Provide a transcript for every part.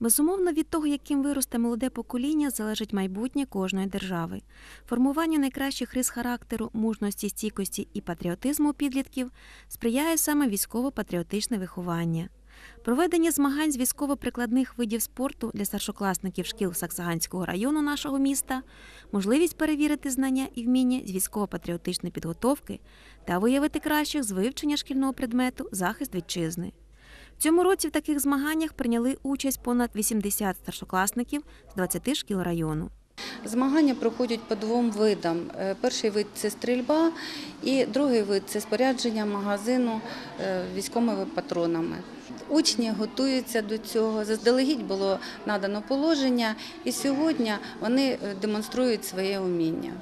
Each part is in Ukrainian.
Безумовно, від того, яким виросте молоде покоління, залежить майбутнє кожної держави. Формуванню найкращих рис характеру, мужності, стійкості і патріотизму підлітків сприяє саме військово-патріотичне виховання. Проведення змагань з військово-прикладних видів спорту для старшокласників шкіл Саксаганського району нашого міста, можливість перевірити знання і вміння з військово-патріотичної підготовки та виявити кращих з вивчення шкільного предмету захист вітчизни. Цьому році в таких змаганнях прийняли участь понад 80 старшокласників з 20 шкіл району. Змагання проходять по двом видам. Е, Перший вид це стрільба, і другий вид це спорядження магазину е, військовими патронами. Учні готуються до цього. Заздалегідь було надано положення, і сьогодні вони е, демонструють своє уміння.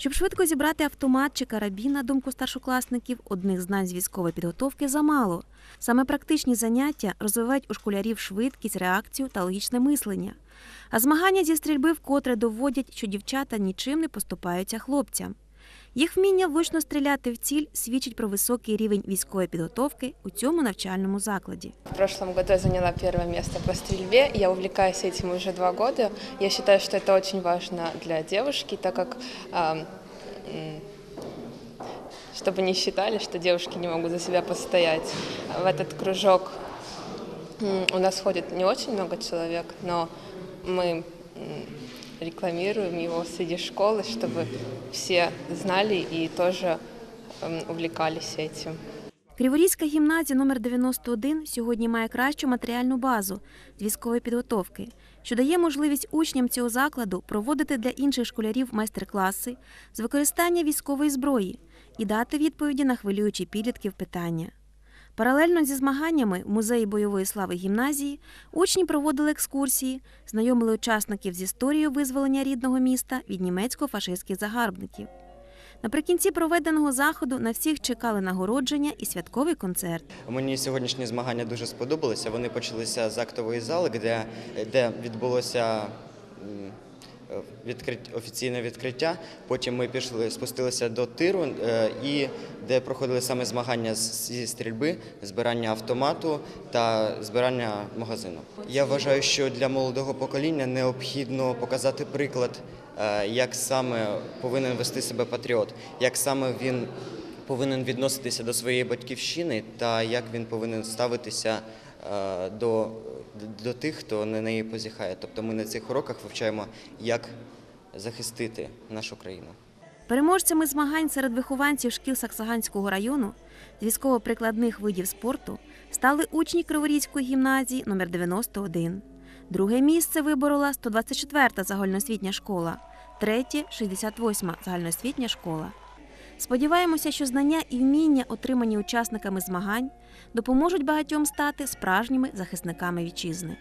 Щоб швидко зібрати автомат чи карабін, на думку старшокласників, одних знань з військової підготовки замало. Саме практичні заняття розвивають у школярів швидкість, реакцію та логічне мислення. А змагання зі стрільби вкотре доводять, що дівчата нічим не поступаються хлопцям. Їх вміння влучно стріляти в ціль свідчить про високий рівень військової підготовки у цьому навчальному закладі. В прошлом году я заняла первое место по стрельбе. Я увлекаюсь этим уже два года. Я считаю, что это очень важно для девушки, так как а, м, чтобы не считали, что девушки не могут за себя постоять. В этот кружок м, у нас ходит не очень много человек, но мы м, рекламируем его среди школы, чтобы все знали и тоже м, увлекались этим. Криворізька гімназія номер 91 сьогодні має кращу матеріальну базу з військової підготовки, що дає можливість учням цього закладу проводити для інших школярів майстер-класи з використання військової зброї і дати відповіді на хвилюючі підлітків питання. Паралельно зі змаганнями в музеї бойової слави гімназії учні проводили екскурсії, знайомили учасників з історією визволення рідного міста від німецько-фашистських загарбників. Наприкінці проведеного заходу на всіх чекали нагородження і святковий концерт. Мені сьогоднішні змагання дуже сподобалися. Вони почалися з актової зали, де, де відбулося м, офіційне відкриття. Потім ми пішли, спустилися до тиру, е, і де проходили саме змагання зі стрільби, збирання автомату та збирання магазину. Я вважаю, що для молодого покоління необхідно показати приклад, е, як саме повинен вести себе патріот, як саме він повинен відноситися до своєї батьківщини та як він повинен ставитися е, до, до тих, хто на неї позіхає. Тобто ми на цих уроках вивчаємо, як захистити нашу країну. Переможцями змагань серед вихованців шкіл Саксаганського району з військово-прикладних видів спорту стали учні Криворізької гімназії номер 91. Друге місце виборола 124-та загальноосвітня школа, третє 68-ма загальноосвітня школа. Сподіваємося, що знання і вміння, отримані учасниками змагань, допоможуть багатьом стати справжніми захисниками вітчизни.